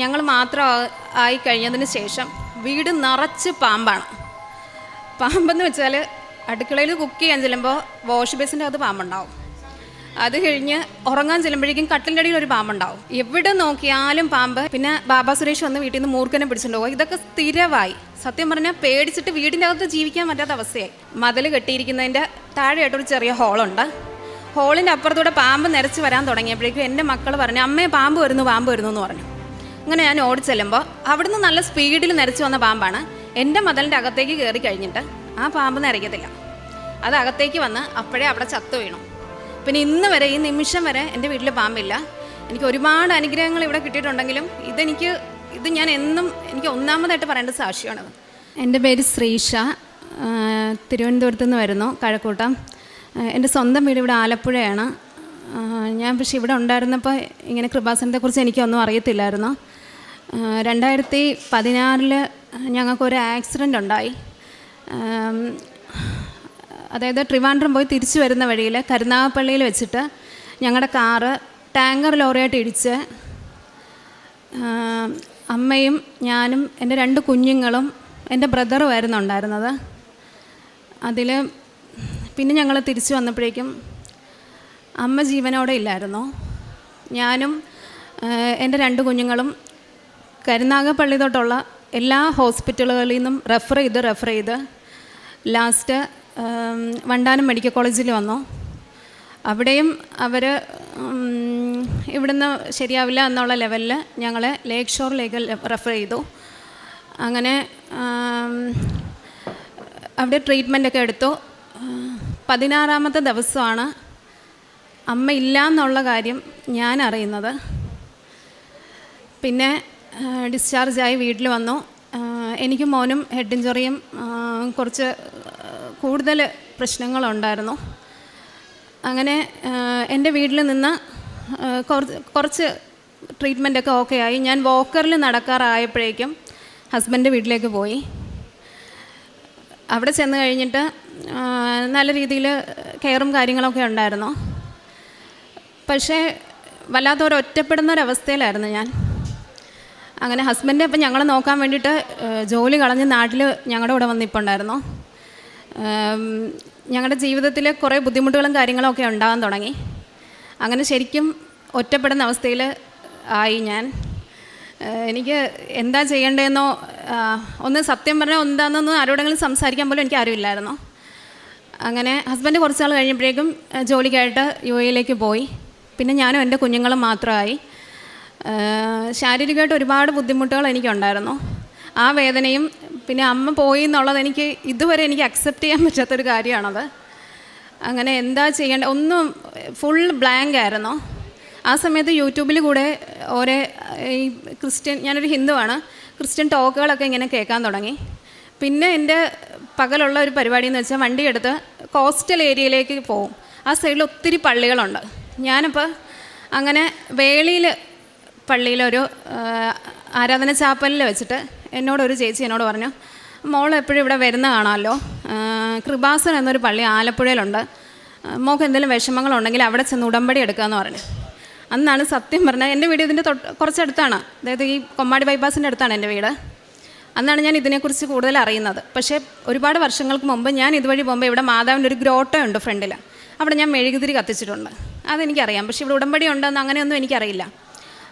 ഞങ്ങൾ മാത്രം ആയി കഴിഞ്ഞതിന് ശേഷം വീട് നിറച്ച് പാമ്പാണ്. പാമ്പെന്ന് വെച്ചാൽ അടുക്കളയിൽ കുക്ക് ചെയ്യാൻ ചെല്ലുമ്പോൾ വാഷ് ബേസിന്റെ അകത്ത് പാമ്പുണ്ടാവും. അത് കഴിഞ്ഞ് ഉറങ്ങാൻ ചെല്ലുമ്പോഴേക്കും കട്ടിലിന്റെ അടിയിൽ ഒരു പാമ്പുണ്ടാവും. എവിടെ നോക്കിയാലും പാമ്പ്. പിന്നെ ബാബാ സുരേഷ് വന്ന് വീട്ടിൽ നിന്ന് മൂർഖനെ പിടിച്ചിട്ടുണ്ട്. പോകും ഇതൊക്കെ സ്ഥിരമായി. സത്യം പറഞ്ഞാൽ പേടിച്ചിട്ട് വീടിന്റെ അകത്ത് ജീവിക്കാൻ പറ്റാത്ത അവസ്ഥയായി. മതിൽ കെട്ടിയിരിക്കുന്നതിന്റെ താഴെയായിട്ടൊരു ചെറിയ ഹോളുണ്ട്. ഹോളിന്റെ അപ്പുറത്തൂടെ പാമ്പ് നിരച്ച് വരാൻ തുടങ്ങിയപ്പോഴേക്കും എന്റെ മക്കൾ പറഞ്ഞു അമ്മേ പാമ്പ് വരുന്നു പാമ്പ് വരുന്നു എന്ന് പറഞ്ഞു. അങ്ങനെ ഞാൻ ഓടിച്ചെല്ലുമ്പോൾ അവിടുന്ന് നല്ല സ്പീഡിൽ നിരച്ചു വന്ന പാമ്പാണ് എന്റെ മതലിന്റെ അകത്തേക്ക് കയറി കഴിഞ്ഞിട്ട് ആ പാമ്പ് നിരയ്ക്കത്തില്ല. അത് അകത്തേക്ക് വന്ന് അപ്പോഴേ അവിടെ ചത്തു വീണു. പിന്നെ ഇന്ന് വരെ ഈ നിമിഷം വരെ എന്റെ വീട്ടിൽ പാമ്പില്ല. എനിക്ക് ഒരുപാട് അനുഗ്രഹങ്ങൾ ഇവിടെ കിട്ടിയിട്ടുണ്ടെങ്കിലും ഇതെനിക്ക് ഇത് ഞാൻ എന്നും എനിക്ക് ഒന്നാമതായിട്ട് പറയേണ്ട സാക്ഷിയാണത് എന്റെ പേര് ശ്രീഷ. തിരുവനന്തപുരത്ത് നിന്ന് വരുന്നു കഴക്കൂട്ടം. എന്റെ സ്വന്തം വീട് ഇവിടെ ആലപ്പുഴയാണ്. ഞാൻ പക്ഷേ ഇവിടെ ഉണ്ടായിരുന്നപ്പോൾ ഇങ്ങനെ കൃപാസനത്തെക്കുറിച്ച് എനിക്കൊന്നും അറിയത്തില്ലായിരുന്നു. രണ്ടായിരത്തി പതിനാറിൽ ഞങ്ങൾക്കൊരു ആക്സിഡന്റ് ഉണ്ടായി. അതായത് ട്രിവാൻഡ്രം പോയി തിരിച്ചു വരുന്ന വഴിയിൽ കരുനാഗപ്പള്ളിയിൽ വെച്ചിട്ട് ഞങ്ങളുടെ കാറ് ടാങ്കർ ലോറിയായിട്ട് ഇടിച്ച് അമ്മയും ഞാനും എന്റെ രണ്ട് കുഞ്ഞുങ്ങളും എന്റെ ബ്രദറും ആയിരുന്നു ഉണ്ടായിരുന്നത്. അതിൽ പിന്നെ ഞങ്ങൾ തിരിച്ചു വന്നപ്പോഴേക്കും അമ്മ ജീവനോടെ ഇല്ലായിരുന്നു. ഞാനും എന്റെ രണ്ട് കുഞ്ഞുങ്ങളും കരുനാഗപ്പള്ളി തൊട്ടുള്ള എല്ലാ ഹോസ്പിറ്റലുകളിൽ നിന്നും റെഫർ ചെയ്ത് റെഫർ ചെയ്ത്. ലാസ്റ്റ് വണ്ടാനം മെഡിക്കൽ കോളേജിൽ വന്നു. അവിടെയും അവർ ഇവിടുന്ന് ശരിയാവില്ല എന്നുള്ള ലെവലിൽ ഞങ്ങളെ ലേക്ക് ഷോറിലേക്ക് റെഫർ ചെയ്തു. അങ്ങനെ അവിടെ ട്രീറ്റ്മെന്റൊക്കെ എടുത്തു. പതിനാറാമത്തെ ദിവസമാണ് അമ്മ ഇല്ല എന്നുള്ള കാര്യം ഞാൻ അറിയുന്നത്. പിന്നെ ഡിസ്ചാർജായി വീട്ടിൽ വന്നു. എനിക്ക് മോനും ഹെഡ് ഇഞ്ചുറിയും കുറച്ച് കൂടുതൽ പ്രശ്നങ്ങളുണ്ടായിരുന്നു. അങ്ങനെ എന്റെ വീട്ടിൽ നിന്ന് കുറച്ച് കുറച്ച് ട്രീറ്റ്മെന്റൊക്കെ ഓക്കെ ആയി. ഞാൻ വോക്കറിൽ നടക്കാറായപ്പോഴേക്കും ഹസ്ബൻഡ് വീട്ടിലേക്ക് പോയി. അവിടെ ചെന്ന് കഴിഞ്ഞിട്ട് നല്ല രീതിയിൽ കെയറും കാര്യങ്ങളൊക്കെ ഉണ്ടായിരുന്നു. പക്ഷേ വല്ലാത്ത ഒരു ഒരവസ്ഥയിലായിരുന്നു ഞാൻ. അങ്ങനെ ഹസ്ബൻഡ് അപ്പം ഞങ്ങളെ നോക്കാൻ വേണ്ടിയിട്ട് ജോലി കളഞ്ഞ് നാട്ടിൽ ഞങ്ങളുടെ കൂടെ വന്നിപ്പുണ്ടായിരുന്നു ഞങ്ങളുടെ ജീവിതത്തിൽ കുറേ ബുദ്ധിമുട്ടുകളും കാര്യങ്ങളും ഒക്കെ ഉണ്ടാകാൻ തുടങ്ങി. അങ്ങനെ ശരിക്കും ഒറ്റപ്പെടുന്ന അവസ്ഥയിൽ ആയി ഞാൻ. എനിക്ക് എന്താ ചെയ്യേണ്ടതെന്നോ ഒന്ന് സത്യം പറഞ്ഞാൽ എന്താണെന്നൊന്നും ആരോടെങ്കിലും സംസാരിക്കാൻ പോലും എനിക്ക് ആരുമില്ലായിരുന്നു. അങ്ങനെ ഹസ്ബൻഡ് കുറച്ച് നാൾ കഴിഞ്ഞപ്പോഴേക്കും ജോലിക്കായിട്ട് യു എയിലേക്ക് പോയി. പിന്നെ ഞാനും എന്റെ കുഞ്ഞുങ്ങളും മാത്രമായി. ശാരീരികമായിട്ട് ഒരുപാട് ബുദ്ധിമുട്ടുകൾ എനിക്കുണ്ടായിരുന്നു. ആ വേദനയും പിന്നെ അമ്മ പോയി എന്നുള്ളത് എനിക്ക് ഇതുവരെ എനിക്ക് അക്സെപ്റ്റ് ചെയ്യാൻ പറ്റാത്തൊരു കാര്യമാണത്. അങ്ങനെ എന്താ ചെയ്യേണ്ട ഒന്നും ഫുൾ ബ്ലാങ്ക് ആയിരുന്നു. ആ സമയത്ത് യൂട്യൂബിൽ കൂടെ ഓരോ ഈ ക്രിസ്ത്യൻ ഞാനൊരു ഹിന്ദുവാണ്. ക്രിസ്ത്യൻ ടോക്കുകളൊക്കെ ഇങ്ങനെ കേൾക്കാൻ തുടങ്ങി. പിന്നെ എന്റെ പകലുള്ള ഒരു പരിപാടി എന്ന് വെച്ചാൽ വണ്ടിയെടുത്ത് കോസ്റ്റൽ ഏരിയയിലേക്ക് പോകും ആ സൈഡിൽ ഒത്തിരി പള്ളികളുണ്ട്. ഞാനിപ്പോൾ അങ്ങനെ വേളിയിൽ പള്ളിയിലൊരു ആരാധന ചാപ്പലിൽ വെച്ചിട്ട് എന്നോടൊരു ചേച്ചി എന്നോട് പറഞ്ഞു മോൾ എപ്പോഴും ഇവിടെ വരുന്ന കാണാമല്ലോ. കൃപാസൻ എന്നൊരു പള്ളി ആലപ്പുഴയിലുണ്ട്. മോൾക്ക് എന്തെങ്കിലും വിഷമങ്ങളുണ്ടെങ്കിൽ അവിടെ ചെന്ന് ഉടമ്പടി എടുക്കുക എടുക്കാമെന്ന് പറഞ്ഞു. അന്നാണ് സത്യം പറഞ്ഞത്. എന്റെ വീട് ഇതിന്റെ തൊട്ട് കുറച്ചടുത്താണ്. അതായത് ഈ കൊമ്മാടി ബൈപ്പാസിന്റെ അടുത്താണ് എന്റെ വീട്. അന്നാണ് ഞാൻ ഇതിനെക്കുറിച്ച് കൂടുതൽ അറിയുന്നത്. പക്ഷേ ഒരുപാട് വർഷങ്ങൾക്ക് മുമ്പ് ഞാൻ ഇതുവഴി പോകുമ്പോൾ ഇവിടെ മാതാവിന്റെ ഒരു ഗ്രോട്ടോ ഉണ്ട് ഫ്രണ്ടിൽ അവിടെ ഞാൻ മെഴുകുതിരി കത്തിച്ചിട്ടുണ്ട്. അതെനിക്കറിയാം. പക്ഷേ ഇവിടെ ഉടമ്പടി ഉണ്ടെന്ന് അങ്ങനെയൊന്നും എനിക്കറിയില്ല.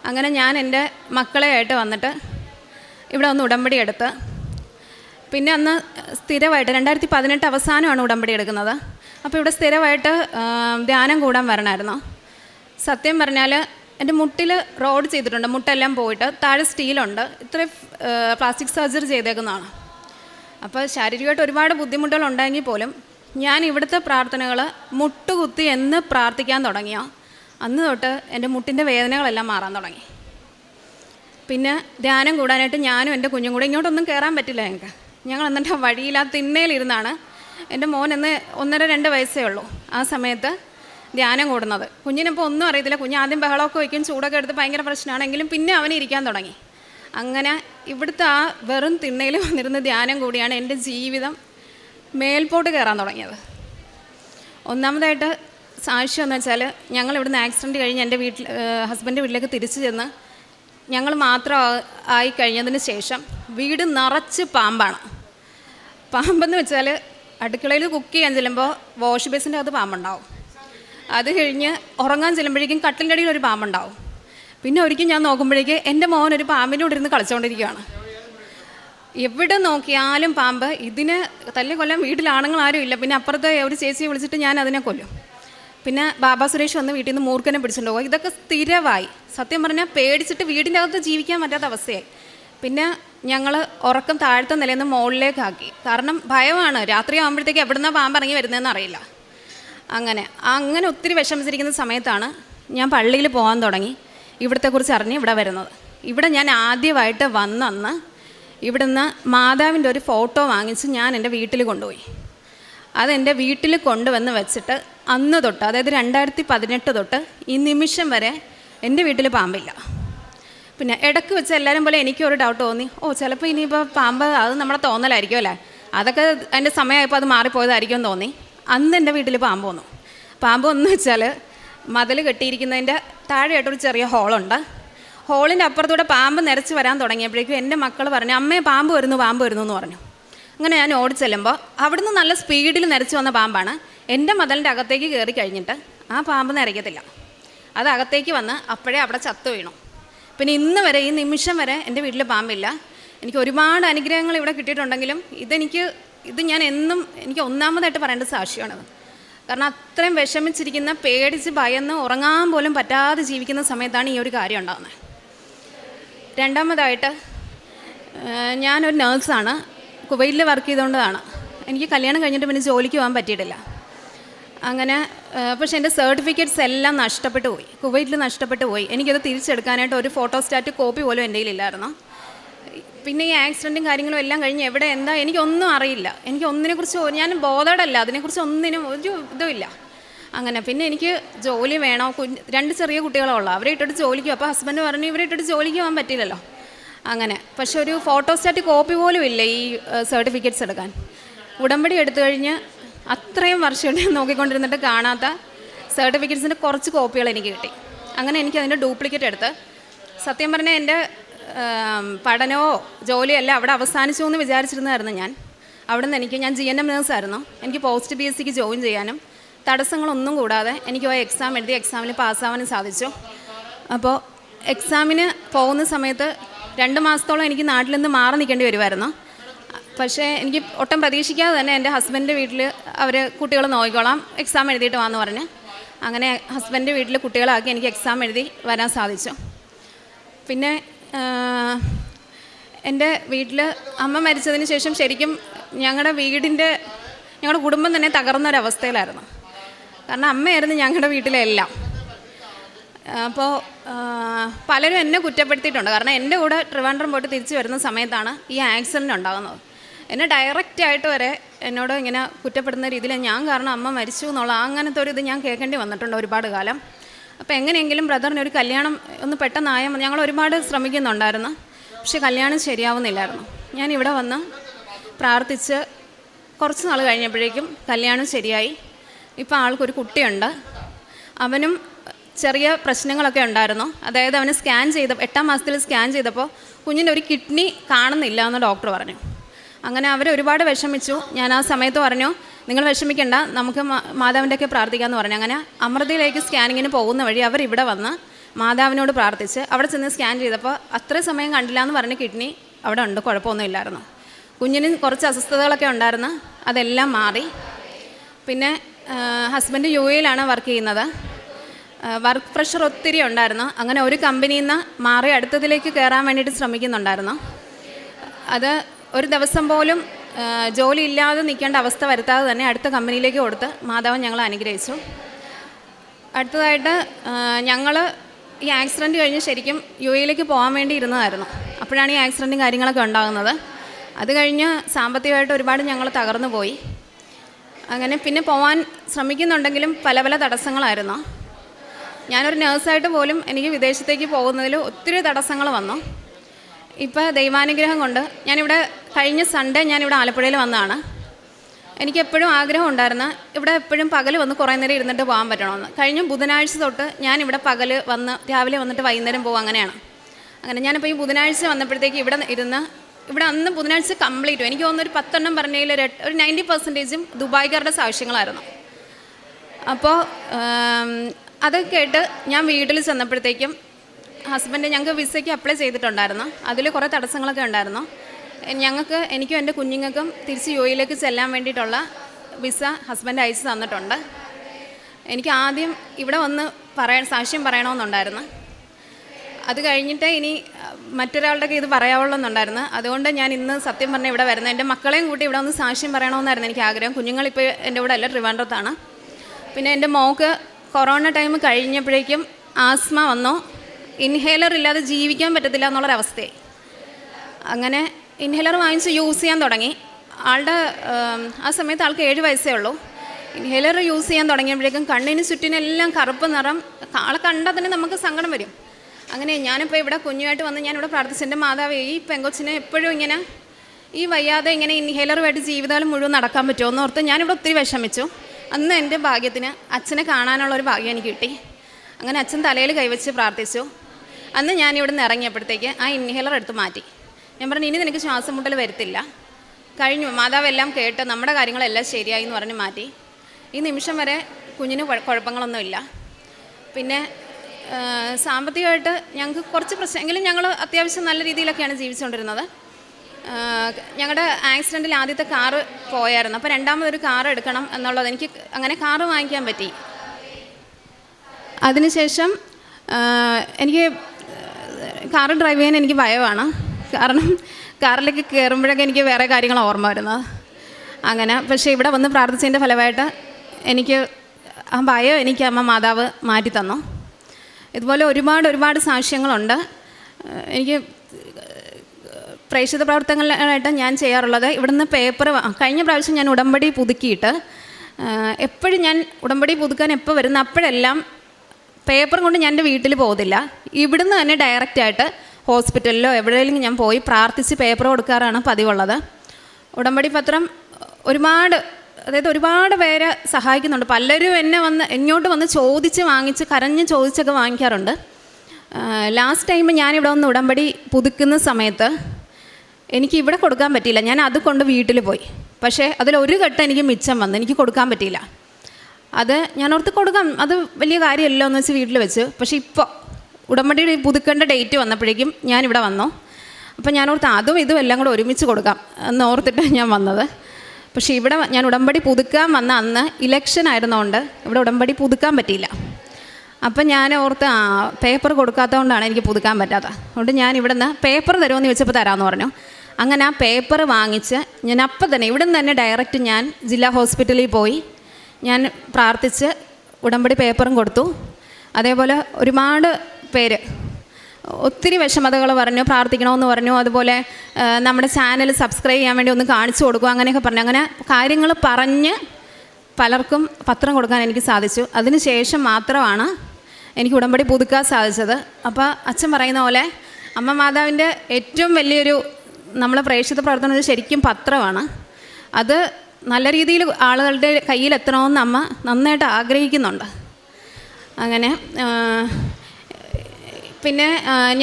അങ്ങനെ ഞാൻ എന്റെ മക്കളെ ആയിട്ട് വന്നിട്ട് ഇവിടെ ഒന്ന് ഉടമ്പടി എടുത്ത്. പിന്നെ അന്ന് സ്ഥിരമായിട്ട് രണ്ടായിരത്തി പതിനെട്ട് അവസാനമാണ് ഉടമ്പടി എടുക്കുന്നത്. അപ്പോൾ ഇവിടെ സ്ഥിരമായിട്ട് ധ്യാനം കൂടാൻ വരണമായിരുന്നു. സത്യം പറഞ്ഞാൽ എന്റെ മുട്ടിൽ റോഡ് ചെയ്തിട്ടുണ്ട്. മുട്ടെല്ലാം പോയിട്ട് താഴെ സ്റ്റീലുണ്ട്. ഇത്രയും പ്ലാസ്റ്റിക് സർജറി ചെയ്തേക്കുന്നതാണ്. അപ്പോൾ ശാരീരികമായിട്ട് ഒരുപാട് ബുദ്ധിമുട്ടുകൾ ഉണ്ടെങ്കിൽ പോലും ഞാൻ ഇവിടുത്തെ പ്രാർത്ഥനകൾ മുട്ടുകുത്തി എന്ന് പ്രാർത്ഥിക്കാൻ തുടങ്ങിയോ? അന്ന് തൊട്ട് എന്റെ മുട്ടിന്റെ വേദനകളെല്ലാം മാറാൻ തുടങ്ങി. പിന്നെ ധ്യാനം കൂടാനായിട്ട് ഞാനും എന്റെ കുഞ്ഞും കൂടെ ഇങ്ങോട്ടൊന്നും കയറാൻ പറ്റില്ല ഞങ്ങൾക്ക്. ഞങ്ങൾ എന്നിട്ട് ആ തിണ്ണയിലിരുന്നാണ് എന്റെ മോൻ എന്ന് ഒന്നര രണ്ട് വയസ്സേ ഉള്ളൂ ആ സമയത്ത് ധ്യാനം കൂടുന്നത്. കുഞ്ഞിനിപ്പോൾ ഒന്നും അറിയത്തില്ല. കുഞ്ഞ് ആദ്യം ബഹളമൊക്കെ വയ്ക്കും ചൂടൊക്കെ എടുത്ത് ഭയങ്കര പ്രശ്നമാണെങ്കിലും പിന്നെ അവൻ ഇരിക്കാൻ തുടങ്ങി. അങ്ങനെ ഇവിടുത്തെ ആ വെറും തിണ്ണയിൽ വന്നിരുന്ന ധ്യാനം കൂടിയാണ് എന്റെ ജീവിതം മേൽപോട്ട് കയറാൻ തുടങ്ങിയത്. ഒന്നാമതായിട്ട് സാക്ഷ്യം എന്ന് വെച്ചാൽ ഞങ്ങൾ ഇവിടുന്ന് ആക്സിഡന്റ് കഴിഞ്ഞ് എന്റെ വീട്ടിൽ ഹസ്ബൻഡ് വീട്ടിലേക്ക് തിരിച്ചു ചെന്ന് ഞങ്ങൾ മാത്രം ആയി കഴിഞ്ഞതിന് ശേഷം വീട് നിറച്ച് പാമ്പാണ്. പാമ്പെന്ന് വെച്ചാൽ അടുക്കളയിൽ കുക്ക് ചെയ്യാൻ ചെല്ലുമ്പോൾ വാഷ് ബേസിന്റെ അകത്ത് പാമ്പുണ്ടാവും. അത് കഴിഞ്ഞ് ഉറങ്ങാൻ ചെല്ലുമ്പോഴേക്കും കട്ടിലിന്റെ അടിയിൽ ഒരു പാമ്പുണ്ടാവും. പിന്നെ ഒരിക്കൽ ഞാൻ നോക്കുമ്പോഴേക്ക് എന്റെ മോൻ ഒരു പാമ്പിന്റെ കൂടെ ഇരുന്ന് കളിച്ചുകൊണ്ടിരിക്കുകയാണ് എവിടെ നോക്കിയാലും പാമ്പ് ഇതിന് തല്ലി കൊല്ലം വീട്ടിൽ ആണുങ്ങൾ ആരും ഇല്ല. പിന്നെ അപ്പുറത്തെ ഒരു ചേച്ചിയെ വിളിച്ചിട്ട് ഞാൻ അതിനെ കൊല്ലും. പിന്നെ ബാബാ സുരേഷ് വന്ന് വീട്ടിൽ നിന്ന് മൂർഖനെ പിടിച്ചിട്ട് ഇതൊക്കെ സ്ഥിരമായി. സത്യം പറഞ്ഞാൽ പേടിച്ചിട്ട് വീടിന്റെ അകത്ത് ജീവിക്കാൻ പറ്റാത്ത അവസ്ഥയായി. പിന്നെ ഞങ്ങൾ ഉറക്കം താഴ്ത്ത നിലയിൽ നിന്ന് മുകളിലേക്കാക്കി. കാരണം ഭയമാണ്. രാത്രി ആകുമ്പോഴത്തേക്ക് എവിടുന്ന പാമ്പ് ഇറങ്ങി വരുന്നതെന്ന് അറിയില്ല. അങ്ങനെ അങ്ങനെ ഒത്തിരി വിഷമിച്ചിരിക്കുന്ന സമയത്താണ് ഞാൻ പള്ളിയിൽ പോകാൻ തുടങ്ങി. ഇവിടത്തെക്കുറിച്ച് അറിഞ്ഞ് ഇവിടെ വരുന്നത്. ഇവിടെ ഞാൻ ആദ്യമായിട്ട് വന്നന്ന് ഇവിടുന്ന് മാതാവിന്റെ ഒരു ഫോട്ടോ വാങ്ങിച്ച് ഞാൻ എന്റെ വീട്ടിൽ കൊണ്ടുപോയി. അതെന്റെ വീട്ടിൽ കൊണ്ടുവന്ന് വെച്ചിട്ട് അന്ന് തൊട്ട് അതായത് രണ്ടായിരത്തി പതിനെട്ട് തൊട്ട് ഈ നിമിഷം വരെ എന്റെ വീട്ടിൽ പാമ്പില്ല. പിന്നെ ഇടയ്ക്ക് വെച്ച് എല്ലാവരും പോലെ എനിക്കൊരു ഡൗട്ട് തോന്നി. ഓ ചിലപ്പോൾ ഇനിയിപ്പോൾ പാമ്പ് അത് നമ്മുടെ തോന്നലായിരിക്കും അല്ലേ? അതൊക്കെ അതിന്റെ സമയമായപ്പോൾ അത് മാറിപ്പോയതായിരിക്കും തോന്നി. അന്ന് എന്റെ വീട്ടിൽ പാമ്പ് വന്നു. പാമ്പ് എന്ന് വെച്ചാൽ മതിൽ കെട്ടിയിരിക്കുന്നതിന്റെ താഴെയായിട്ടൊരു ചെറിയ ഹോളുണ്ട്. ഹോളിന്റെ അപ്പുറത്തൂടെ പാമ്പ് നിരച്ച് വരാൻ തുടങ്ങിയപ്പോഴേക്കും എന്റെ മക്കൾ പറഞ്ഞു അമ്മേ പാമ്പ് വരുന്നു പാമ്പ് വരുന്നു എന്ന് പറഞ്ഞു. അങ്ങനെ ഞാൻ ഓടി ചെല്ലുമ്പോൾ അവിടുന്ന് നല്ല സ്പീഡിൽ നിരച്ച് വന്ന പാമ്പാണ്. എന്റെ മതലിന്റെ അകത്തേക്ക് കയറി കഴിഞ്ഞിട്ട് ആ പാമ്പ് നിറയ്ക്കത്തില്ല അത് അകത്തേക്ക് വന്ന് അപ്പോഴേ അവിടെ ചത്തു വീണു. പിന്നെ ഇന്ന് വരെ ഈ നിമിഷം വരെ എന്റെ വീട്ടിൽ പാമ്പില്ല. എനിക്ക് ഒരുപാട് അനുഗ്രഹങ്ങൾ ഇവിടെ കിട്ടിയിട്ടുണ്ടെങ്കിലും ഇതെനിക്ക് ഇത് ഞാൻ എന്നും എനിക്ക് ഒന്നാമതായിട്ട് പറയേണ്ട സാക്ഷിയാണത്. കാരണം അത്രയും വിഷമിച്ചിരിക്കുന്ന പേടിച്ച് ഭയന്ന് ഉറങ്ങാൻ പോലും പറ്റാതെ ജീവിക്കുന്ന സമയത്താണ് ഈ ഒരു കാര്യം ഉണ്ടാകുന്നത്. രണ്ടാമതായിട്ട് ഞാനൊരു നേഴ്സാണ് കുവൈറ്റിൽ വർക്ക് ചെയ്തുകൊണ്ടതാണ് എനിക്ക് കല്യാണം കഴിഞ്ഞിട്ട് പിന്നെ ജോലിക്ക് പോകാൻ പറ്റിയിട്ടില്ല. അങ്ങനെ പക്ഷേ എന്റെ സർട്ടിഫിക്കറ്റ്സ് എല്ലാം നഷ്ടപ്പെട്ടു പോയി. കുവൈറ്റിൽ നഷ്ടപ്പെട്ടു പോയി. എനിക്കത് തിരിച്ചെടുക്കാനായിട്ട് ഒരു ഫോട്ടോസ്റ്റാറ്റ് കോപ്പി പോലും എന്റെ കയ്യിലില്ലായിരുന്നു. പിന്നെ ഈ ആക്സിഡന്റും കാര്യങ്ങളും എല്ലാം കഴിഞ്ഞ് എവിടെ എന്താ എനിക്കൊന്നും അറിയില്ല. എനിക്ക് ഒന്നിനെക്കുറിച്ച് ഞാൻ ബോധടല്ല. അതിനെക്കുറിച്ച് ഒന്നിനും ഒരു ഇതുമില്ല. അങ്ങനെ പിന്നെ എനിക്ക് ജോലി വേണോ? രണ്ട് ചെറിയ കുട്ടികളുള്ള അവരെ ഇട്ടിട്ട് ജോലിക്ക് അപ്പോൾ ഹസ്ബൻഡ് പറഞ്ഞു ഇവരെ ഇട്ടിട്ട് ജോലിക്ക് പോകാൻ പറ്റില്ലല്ലോ അങ്ങനെ. പക്ഷെ ഒരു ഫോട്ടോസ്റ്റാറ്റ് കോപ്പി പോലും ഇല്ല ഈ സർട്ടിഫിക്കറ്റ്സ് എടുക്കാൻ. ഉടമ്പടി എടുത്തു കഴിഞ്ഞ് അത്രയും വർഷം നോക്കിക്കൊണ്ടിരുന്നിട്ട് കാണാത്ത സർട്ടിഫിക്കറ്റ്സിന്റെ കുറച്ച് കോപ്പികൾ എനിക്ക് കിട്ടി. അങ്ങനെ എനിക്ക് അതിന്റെ ഡ്യൂപ്ലിക്കേറ്റ് എടുത്ത്. സത്യം പറഞ്ഞാൽ എന്റെ പഠനമോ ജോലിയോ അല്ല അവിടെ അവസാനിച്ചു എന്ന് വിചാരിച്ചിരുന്നതായിരുന്നു ഞാൻ. അവിടെ നിന്ന് എനിക്ക് ഞാൻ ജി എൻ എം നേഴ്സായിരുന്നു എനിക്ക് പോസ്റ്റ് പി എസ് സിക്ക് ജോയിൻ ചെയ്യാനും തടസ്സങ്ങളൊന്നും കൂടാതെ എനിക്ക് ആ എക്സാം എഴുതി എക്സാമിൽ പാസ്സാവാനും സാധിച്ചു. അപ്പോൾ എക്സാമിന് പോകുന്ന സമയത്ത് രണ്ട് മാസത്തോളം എനിക്ക് നാട്ടിൽ നിന്ന് മാറി നിൽക്കേണ്ടി വരുമായിരുന്നു പക്ഷേ എനിക്ക് ഒട്ടും പ്രതീക്ഷിക്കാതെ തന്നെ എന്റെ ഹസ്ബൻഡിന്റെ വീട്ടിൽ അവർ കുട്ടികൾ നോക്കിക്കോളാം എക്സാം എഴുതിയിട്ട് വാന്ന് പറഞ്ഞ്. അങ്ങനെ ഹസ്ബൻഡിന്റെ വീട്ടിൽ കുട്ടികളാക്കി എനിക്ക് എക്സാം എഴുതി വരാൻ സാധിച്ചു. പിന്നെ എന്റെ വീട്ടിൽ അമ്മ മരിച്ചതിന് ശേഷം ശരിക്കും ഞങ്ങളുടെ വീടിന്റെ ഞങ്ങളുടെ കുടുംബം തന്നെ തകർന്നൊരവസ്ഥയിലായിരുന്നു. കാരണം അമ്മയായിരുന്നു ഞങ്ങളുടെ വീട്ടിലെ എല്ലാം. അപ്പോൾ പലരും എന്നെ കുറ്റപ്പെടുത്തിയിട്ടുണ്ട്. കാരണം എന്റെ കൂടെ ട്രിവാൻഡ്രം പോയിട്ട് തിരിച്ചു വരുന്ന സമയത്താണ് ഈ ആക്സിഡന്റ് ഉണ്ടാകുന്നത്. എന്നെ ഡയറക്റ്റ് ആയിട്ട് വരെ എന്നോട് ഇങ്ങനെ കുറ്റപ്പെടുന്ന രീതിയിൽ ഞാൻ കാരണം അമ്മ മരിച്ചു എന്നുള്ള അങ്ങനത്തെ ഒരു ഇത് ഞാൻ കേൾക്കേണ്ടി വന്നിട്ടുണ്ട് ഒരുപാട് കാലം. അപ്പോൾ എങ്ങനെയെങ്കിലും ബ്രദറിന് ഒരു കല്യാണം ഒന്ന് പെട്ടെന്നായ. ഞങ്ങൾ ഒരുപാട് ശ്രമിക്കുന്നുണ്ടായിരുന്നു. പക്ഷേ കല്യാണം ശരിയാവുന്നില്ലായിരുന്നു. ഞാൻ ഇവിടെ വന്ന് പ്രാർത്ഥിച്ച് കുറച്ച് നാൾ കഴിഞ്ഞപ്പോഴേക്കും കല്യാണം ശരിയായി. ഇപ്പോൾ ആൾക്കൊരു കുട്ടിയുണ്ട്. അവനും ചെറിയ പ്രശ്നങ്ങളൊക്കെ ഉണ്ടായിരുന്നു. അതായത് അവന് സ്കാൻ ചെയ്ത എട്ടാം മാസത്തിൽ സ്കാൻ ചെയ്തപ്പോൾ കുഞ്ഞിന്റെ ഒരു കിഡ്നി കാണുന്നില്ല എന്ന് ഡോക്ടർ പറഞ്ഞു. അങ്ങനെ അവർ ഒരുപാട് വിഷമിച്ചു. ഞാൻ ആ സമയത്ത് പറഞ്ഞു നിങ്ങൾ വിഷമിക്കേണ്ട നമുക്ക് മാതാവിന്റെയൊക്കെ പ്രാർത്ഥിക്കാമെന്ന് പറഞ്ഞു. അങ്ങനെ അമൃതയിലേക്ക് സ്കാനിങ്ങിന് പോകുന്ന വഴി അവർ ഇവിടെ വന്ന് മാതാവിനോട് പ്രാർത്ഥിച്ച് അവിടെ ചെന്ന് സ്കാൻ ചെയ്തപ്പോൾ അത്ര സമയം കണ്ടില്ല എന്ന് പറഞ്ഞ് കിഡ്നി അവിടെ ഉണ്ട് കുഴപ്പമൊന്നുമില്ലായിരുന്നു കുഞ്ഞിന് കുറച്ച് അസ്വസ്ഥതകളൊക്കെ ഉണ്ടായിരുന്നു അതെല്ലാം മാറി. പിന്നെ ഹസ്ബൻഡ് യു എയിലാണ് വർക്ക് ചെയ്യുന്നത്. വർക്ക് പ്രഷർ ഒത്തിരി ഉണ്ടായിരുന്നു. അങ്ങനെ ഒരു കമ്പനിയിൽ നിന്ന് മാറി അടുത്തതിലേക്ക് കയറാൻ വേണ്ടിയിട്ട് ശ്രമിക്കുന്നുണ്ടായിരുന്നു. അത് ഒരു ദിവസം പോലും ജോലി ഇല്ലാതെ നിൽക്കേണ്ട അവസ്ഥ വരുത്താതെ തന്നെ അടുത്ത കമ്പനിയിലേക്ക് കൊടുത്ത് മാധവൻ ഞങ്ങളെ അനുഗ്രഹിച്ചു. അടുത്തതായിട്ട് ഞങ്ങൾ ഈ ആക്സിഡന്റ് കഴിഞ്ഞ് ശരിക്കും യു എയിലേക്ക് പോകാൻ വേണ്ടി ഇരുന്നതായിരുന്നു. അപ്പോഴാണ് ഈ ആക്സിഡന്റും കാര്യങ്ങളൊക്കെ ഉണ്ടാകുന്നത്. അത് കഴിഞ്ഞ് സാമ്പത്തികമായിട്ട് ഒരുപാട് ഞങ്ങൾ തകർന്നു പോയി. അങ്ങനെ പിന്നെ പോകാൻ ശ്രമിക്കുന്നുണ്ടെങ്കിലും പല പല തടസ്സങ്ങളായിരുന്നു. ഞാനൊരു നേഴ്സായിട്ട് പോലും എനിക്ക് വിദേശത്തേക്ക് പോകുന്നതിൽ ഒത്തിരി തടസ്സങ്ങൾ വന്നു. ഇപ്പോൾ ദൈവാനുഗ്രഹം കൊണ്ട് ഞാനിവിടെ കഴിഞ്ഞ സൺഡേ ഞാനിവിടെ ആലപ്പുഴയിൽ വന്നതാണ്. എനിക്ക് എപ്പോഴും ആഗ്രഹം ഉണ്ടായിരുന്നു ഇവിടെ എപ്പോഴും പകൽ വന്ന് കുറേ നേരം ഇരുന്നിട്ട് പോകാൻ പറ്റണമെന്ന് കഴിഞ്ഞ ബുധനാഴ്ച തൊട്ട് ഞാനിവിടെ പകൽ വന്ന് രാവിലെ വന്നിട്ട് വൈകുന്നേരം പോകും അങ്ങനെയാണ്. അങ്ങനെ ഞാനിപ്പോൾ ഈ ബുധനാഴ്ച വന്നപ്പോഴത്തേക്ക് ഇവിടെ ഇരുന്ന് ഇവിടെ അന്ന് ബുധനാഴ്ച കംപ്ലീറ്റ് എനിക്ക് തോന്നുന്നു ഒരു പത്തെണ്ണം പറഞ്ഞതിൽ ഒരു ഒരു നയന്റി പെർസെന്റേജും ദുബായ്ക്കാരുടെ ആവശ്യങ്ങളായിരുന്നു അപ്പോൾ അത് കേട്ട് ഞാൻ വീട്ടിൽ ചെന്നപ്പോഴത്തേക്കും ഹസ്ബൻഡ് ഞങ്ങൾക്ക് വിസയ്ക്ക് അപ്ലൈ ചെയ്തിട്ടുണ്ടായിരുന്നു. അതിൽ കുറേ തടസ്സങ്ങളൊക്കെ ഉണ്ടായിരുന്നു. ഞങ്ങൾക്ക് എനിക്കും എന്റെ കുഞ്ഞുങ്ങൾക്കും തിരിച്ച് യു എയിലേക്ക് ചെല്ലാൻ വേണ്ടിയിട്ടുള്ള വിസ ഹസ്ബൻഡ് അയച്ചു തന്നിട്ടുണ്ട്. എനിക്ക് ആദ്യം ഇവിടെ വന്ന് പറയാൻ സാക്ഷ്യം പറയണമെന്നുണ്ടായിരുന്നു. അത് കഴിഞ്ഞിട്ട് ഇനി മറ്റൊരാളുടെയൊക്കെ മറ്റൊരാളുടെ ഇത് പറയാവുള്ളൂ എന്നുണ്ടായിരുന്നു അതുകൊണ്ട് ഞാൻ ഇന്ന് സത്യം പറഞ്ഞ ഇവിടെ വരുന്നത്. എന്റെ മക്കളെയും കൂട്ടി ഇവിടെ വന്ന് സാക്ഷ്യം പറയണമെന്നായിരുന്നു എനിക്ക് ആഗ്രഹം. കുഞ്ഞുങ്ങളിപ്പോൾ എന്റെ ഇവിടെ അല്ല ട്രിവാൻഡ്രത്താണ്. പിന്നെ എന്റെ മോക്ക് കൊറോണ ടൈം കഴിഞ്ഞപ്പോഴേക്കും ആസ്മ വന്നു. ഇൻഹേലർ ഇല്ലാതെ ജീവിക്കാൻ പറ്റത്തില്ല എന്നുള്ളൊരവസ്ഥയായി. അങ്ങനെ ഇൻഹേലർ വാങ്ങിച്ച് യൂസ് ചെയ്യാൻ തുടങ്ങി. ആളുടെ ആ സമയത്ത് ആൾക്ക് ഏഴ് വയസ്സേ ഉള്ളൂ. ഇൻഹേലർ യൂസ് ചെയ്യാൻ തുടങ്ങിയപ്പോഴേക്കും കണ്ണിന് ചുറ്റിനെല്ലാം കറുപ്പ് നിറം ആളെ കണ്ടാൽ തന്നെ നമുക്ക് സങ്കടം വരും. അങ്ങനെ ഞാനിപ്പോൾ ഇവിടെ കുഞ്ഞുമായിട്ട് വന്ന് ഞാനിവിടെ പ്രാർത്ഥിച്ചു എന്റെ മാതാവ് ഈ പെങ്കൊച്ചിനെ എപ്പോഴും ഇങ്ങനെ ഈ വയ്യാതെ ഇങ്ങനെ ഇൻഹേലറുമായിട്ട് ജീവിതകാലം മുഴുവൻ നടക്കാൻ പറ്റുമോ എന്ന് ഓർത്ത് ഞാനിവിടെ ഒത്തിരി വിഷമിച്ചു. അന്ന് എന്റെ ഭാഗ്യത്തിന് അച്ഛനെ കാണാനുള്ള ഒരു ഭാഗ്യം എനിക്ക് കിട്ടി. അങ്ങനെ അച്ഛൻ തലയിൽ കൈവച്ച് പ്രാർത്ഥിച്ചു. അന്ന് ഞാൻ ഇവിടെ നിന്ന് ഇറങ്ങിയപ്പോഴത്തേക്ക് ആ ഇൻഹേലർ എടുത്ത് മാറ്റി. ഞാൻ പറഞ്ഞു ഇനി നിനക്ക് ശ്വാസം മുട്ടൽ വരത്തില്ല. കഴിഞ്ഞു. മാതാവെല്ലാം കേട്ട് നമ്മുടെ കാര്യങ്ങളെല്ലാം ശരിയായി എന്ന് പറഞ്ഞ് മാറ്റി. ഈ നിമിഷം വരെ കുഞ്ഞിന് കുഴപ്പങ്ങളൊന്നുമില്ല. പിന്നെ സാമ്പത്തികമായിട്ട് ഞങ്ങൾക്ക് കുറച്ച് പ്രശ്നം എങ്കിലും ഞങ്ങൾ അത്യാവശ്യം നല്ല രീതിയിലൊക്കെയാണ് ജീവിച്ചുകൊണ്ടിരുന്നത്. ഞങ്ങളുടെ ആക്സിഡന്റിൽ ആദ്യത്തെ കാറ് പോയായിരുന്നു. അപ്പോൾ രണ്ടാമതൊരു കാർ എടുക്കണം എന്നുള്ളത് എനിക്ക് അങ്ങനെ കാറ് വാങ്ങിക്കാൻ പറ്റി. അതിനുശേഷം എനിക്ക് കാറ് ഡ്രൈവ് ചെയ്യാൻ എനിക്ക് ഭയമാണ്. കാരണം കാറിലേക്ക് കയറുമ്പോഴൊക്കെ എനിക്ക് വേറെ കാര്യങ്ങൾ ഓർമ്മ വരുന്നത്. അങ്ങനെ പക്ഷേ ഇവിടെ വന്ന് പ്രാർത്ഥിച്ചതിന്റെ ഫലമായിട്ട് എനിക്ക് ആ ഭയം എനിക്ക് അമ്മ മാതാവ് മാറ്റി തന്നു ഇതുപോലെ ഒരുപാട് ഒരുപാട് സാക്ഷ്യങ്ങളുണ്ട്. എനിക്ക് പ്രേക്ഷിത പ്രവർത്തനങ്ങളായിട്ട് ഞാൻ ചെയ്യാറുള്ളത്. ഇവിടുന്ന് പേപ്പർ കഴിഞ്ഞ പ്രാവശ്യം ഞാൻ ഉടമ്പടി പുതുക്കിയിട്ട് എപ്പോഴും ഞാൻ ഉടമ്പടി പുതുക്കാൻ എപ്പോൾ വരുന്ന അപ്പോഴെല്ലാം പേപ്പർ കൊണ്ട് ഞാൻ എന്റെ വീട്ടിൽ പോകത്തില്ല. ഇവിടുന്ന് തന്നെ ഡയറക്റ്റായിട്ട് ഹോസ്പിറ്റലിലോ എവിടെയെങ്കിലും ഞാൻ പോയി പ്രാർത്ഥിച്ച് പേപ്പർ കൊടുക്കാറാണ് പതിവുള്ളത്. ഉടമ്പടി പത്രം ഒരുപാട് അതായത് ഒരുപാട് പേരെ സഹായിക്കുന്നുണ്ട്. പലരും എന്നെ വന്ന് ഇങ്ങോട്ട് വന്ന് ചോദിച്ച് വാങ്ങിച്ച് കരഞ്ഞ് ചോദിച്ചൊക്കെ വാങ്ങിക്കാറുണ്ട്. ലാസ്റ്റ് ടൈം ഞാനിവിടെ വന്ന് ഉടമ്പടി പുതുക്കുന്ന സമയത്ത് എനിക്ക് ഇവിടെ കൊടുക്കാൻ പറ്റിയില്ല. ഞാൻ അത് കൊണ്ട് വീട്ടിൽ പോയി. പക്ഷേ അതിലൊരു ഘട്ടം എനിക്ക് മിച്ചം വന്നു. എനിക്ക് കൊടുക്കാൻ പറ്റിയില്ല. അത് ഞാൻ ഓർത്ത് കൊടുക്കാം. അത് വലിയ കാര്യമല്ലോ എന്ന് വെച്ച് വീട്ടിൽ വെച്ച്. പക്ഷേ ഇപ്പോൾ ഉടമ്പടി പുതുക്കേണ്ട ഡേറ്റ് വന്നപ്പോഴേക്കും ഞാൻ ഇവിടെ വന്നു. അപ്പോൾ ഞാൻ ഓർത്ത് അതും ഇതും എല്ലാം കൂടെ ഒരുമിച്ച് കൊടുക്കാം എന്ന് ഓർത്തിട്ട് ഞാൻ വന്നത്. പക്ഷേ ഇവിടെ ഞാൻ ഉടമ്പടി പുതുക്കാൻ വന്ന അന്ന് ഇലക്ഷൻ ആയിരുന്നതുകൊണ്ട് ഇവിടെ ഉടമ്പടി പുതുക്കാൻ പറ്റിയില്ല. അപ്പം ഞാൻ ഓർത്ത് ആ പേപ്പർ കൊടുക്കാത്തതുകൊണ്ടാണ് എനിക്ക് പുതുക്കാൻ പറ്റാത്തത്. അതുകൊണ്ട് ഞാൻ ഇവിടുന്ന് പേപ്പർ തരുമെന്ന് ചോദിച്ചപ്പോൾ തരാമെന്ന് പറഞ്ഞു. അങ്ങനെ ആ പേപ്പർ വാങ്ങിച്ച് ഞാൻ അപ്പം തന്നെ ഇവിടെ നിന്ന് തന്നെ ഡയറക്റ്റ് ഞാൻ ജില്ലാ ഹോസ്പിറ്റലിൽ പോയി. ഞാൻ പ്രാർത്ഥിച്ച് ഉടമ്പടി പേപ്പറും കൊടുത്തു. അതേപോലെ ഒരുപാട് പേര് ഒത്തിരി വിഷമതകൾ പറഞ്ഞു പ്രാർത്ഥിക്കണമെന്ന് പറഞ്ഞു. അതുപോലെ നമ്മുടെ ചാനൽ സബ്സ്ക്രൈബ് ചെയ്യാൻ വേണ്ടി ഒന്ന് കാണിച്ചു കൊടുക്കുക അങ്ങനെയൊക്കെ പറഞ്ഞു. അങ്ങനെ കാര്യങ്ങൾ പറഞ്ഞ് പലർക്കും പത്രം കൊടുക്കാൻ എനിക്ക് സാധിച്ചു. അതിനുശേഷം മാത്രമാണ് എനിക്ക് ഉടമ്പടി പുതുക്കാൻ സാധിച്ചത്. അപ്പോൾ അച്ഛൻ പറയുന്ന പോലെ അമ്മ മാതാവിന്റെ ഏറ്റവും വലിയൊരു നമ്മളെ പ്രേക്ഷിത പ്രവർത്തനം ശരിക്കും പത്രമാണ്. അത് നല്ല രീതിയിൽ ആളുകളുടെ കയ്യിൽ എത്തണമെന്ന് അമ്മ നന്നായിട്ട് ആഗ്രഹിക്കുന്നുണ്ട്. അങ്ങനെ പിന്നെ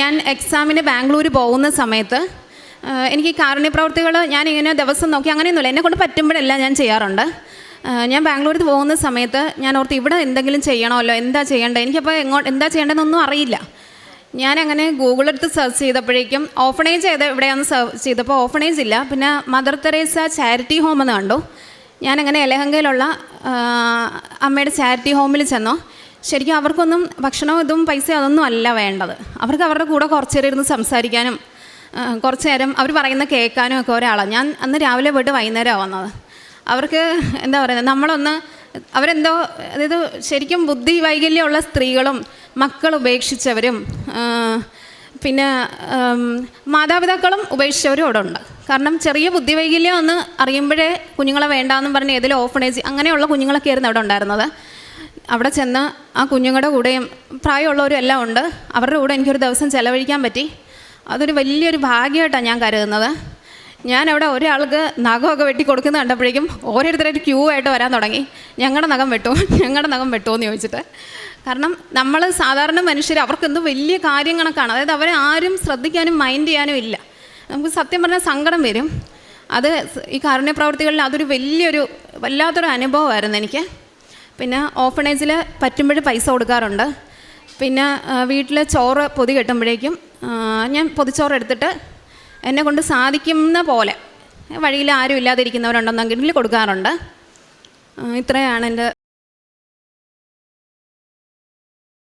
ഞാൻ എക്സാമിന് ബാംഗ്ലൂർ പോകുന്ന സമയത്ത് എനിക്ക് കാരുണ്യപ്രവർത്തികൾ കാരുണ്യ പ്രവർത്തികൾ ഞാൻ ഇങ്ങനെ ദിവസം നോക്കി അങ്ങനെയൊന്നുമില്ല. എന്നെ കൊണ്ട് പറ്റുമ്പോഴെല്ലാം ഞാൻ ചെയ്യാറുണ്ട്. ഞാൻ ബാംഗ്ലൂരിൽ പോകുന്ന സമയത്ത് ഞാൻ ഓർത്ത് ഇവിടെ എന്തെങ്കിലും ചെയ്യണമല്ലോ എന്താ ചെയ്യേണ്ടത്? എനിക്കപ്പോൾ എങ്ങോട്ട് എന്താ ചെയ്യേണ്ടതെന്നൊന്നും അറിയില്ല. ഞാനങ്ങനെ ഗൂഗിളെടുത്ത് സെർച്ച് ചെയ്തപ്പോഴേക്കും ഓഫണേജ് ഏത് എവിടെയാണെന്ന് സെർച്ച് ചെയ്തപ്പോൾ ഓഫണേജ് ഇല്ല. പിന്നെ മദർ തെരേസ ചാരിറ്റി ഹോം എന്ന് കണ്ടു. ഞാനങ്ങനെ എലഹങ്കയിലുള്ള അമ്മയുടെ ചാരിറ്റി ഹോമിൽ ചെന്നു. ശരിക്കും അവർക്കൊന്നും ഭക്ഷണവും ഇതും പൈസ അതൊന്നും അല്ല വേണ്ടത്. അവർക്ക് അവരുടെ കൂടെ കുറച്ച് നേരം ഇരുന്ന് സംസാരിക്കാനും കുറച്ച് നേരം അവർ പറയുന്ന കേൾക്കാനും ഒക്കെ ഒരാളാണ് ഞാൻ അന്ന് രാവിലെ പോയിട്ട് വൈകുന്നേരമാണ് വന്നത്. അവർക്ക് എന്താ പറയുന്നത് നമ്മളൊന്ന് അവരെന്തോ അതായത് ശരിക്കും ബുദ്ധി വൈകല്യമുള്ള സ്ത്രീകളും മക്കൾ ഉപേക്ഷിച്ചവരും പിന്നെ മാതാപിതാക്കളും ഉപേക്ഷിച്ചവരും അവിടെ ഉണ്ട്. കാരണം ചെറിയ ബുദ്ധി വൈകല്യം എന്ന് അറിയുമ്പോഴേ കുഞ്ഞുങ്ങളെ വേണ്ടാന്നും പറഞ്ഞ് ഏതിലും ഓഫണേജ് അങ്ങനെയുള്ള കുഞ്ഞുങ്ങളൊക്കെ ആയിരുന്നു അവിടെ ഉണ്ടായിരുന്നത്. അവിടെ ചെന്ന് ആ കുഞ്ഞുങ്ങളുടെ കൂടെയും പ്രായമുള്ളവരും എല്ലാം ഉണ്ട്. അവരുടെ കൂടെ എനിക്കൊരു ദിവസം ചിലവഴിക്കാൻ പറ്റി. അതൊരു വലിയൊരു ഭാഗ്യമായിട്ടാണ് ഞാൻ കരുതുന്നത്. ഞാൻ അവിടെ ഒരാൾക്ക് നഖമൊക്കെ വെട്ടി കൊടുക്കുന്ന കണ്ടപ്പോഴേക്കും ഓരോരുത്തരായിട്ട് ക്യൂ ആയിട്ട് വരാൻ തുടങ്ങി. ഞങ്ങളുടെ നഖം വെട്ടോ? ഞങ്ങളുടെ നഖം വെട്ടുമോ എന്ന് ചോദിച്ചിട്ട്. കാരണം നമ്മൾ സാധാരണ മനുഷ്യർ അവർക്ക് എന്തോ വലിയ കാര്യങ്ങളൊക്കെയാണ് അതായത് അവരെ ആരും ശ്രദ്ധിക്കാനും മൈൻഡ് ചെയ്യാനും ഇല്ല. നമുക്ക് സത്യം പറഞ്ഞാൽ സങ്കടം വരും. അത് ഈ കാരുണ്യപ്രവർത്തികളിൽ അതൊരു വലിയൊരു വല്ലാത്തൊരു അനുഭവമായിരുന്നു എനിക്ക്. പിന്നെ ഓഫണേജിൽ പറ്റുമ്പോൾ പൈസ കൊടുക്കാറുണ്ട്. പിന്നെ വീട്ടിൽ ചോറ് പൊതി കെട്ടുമ്പോഴേക്കും ഞാൻ പൊതിച്ചോറ് എടുത്തിട്ട് എന്നെ കൊണ്ട് സാധിക്കുന്ന പോലെ. വഴിയിൽ ആരും ഇല്ലാതിരിക്കുന്നവരുണ്ടെന്നെങ്കിൽ കൊടുക്കാറുണ്ട്. ഇത്രയാണ് എന്റെ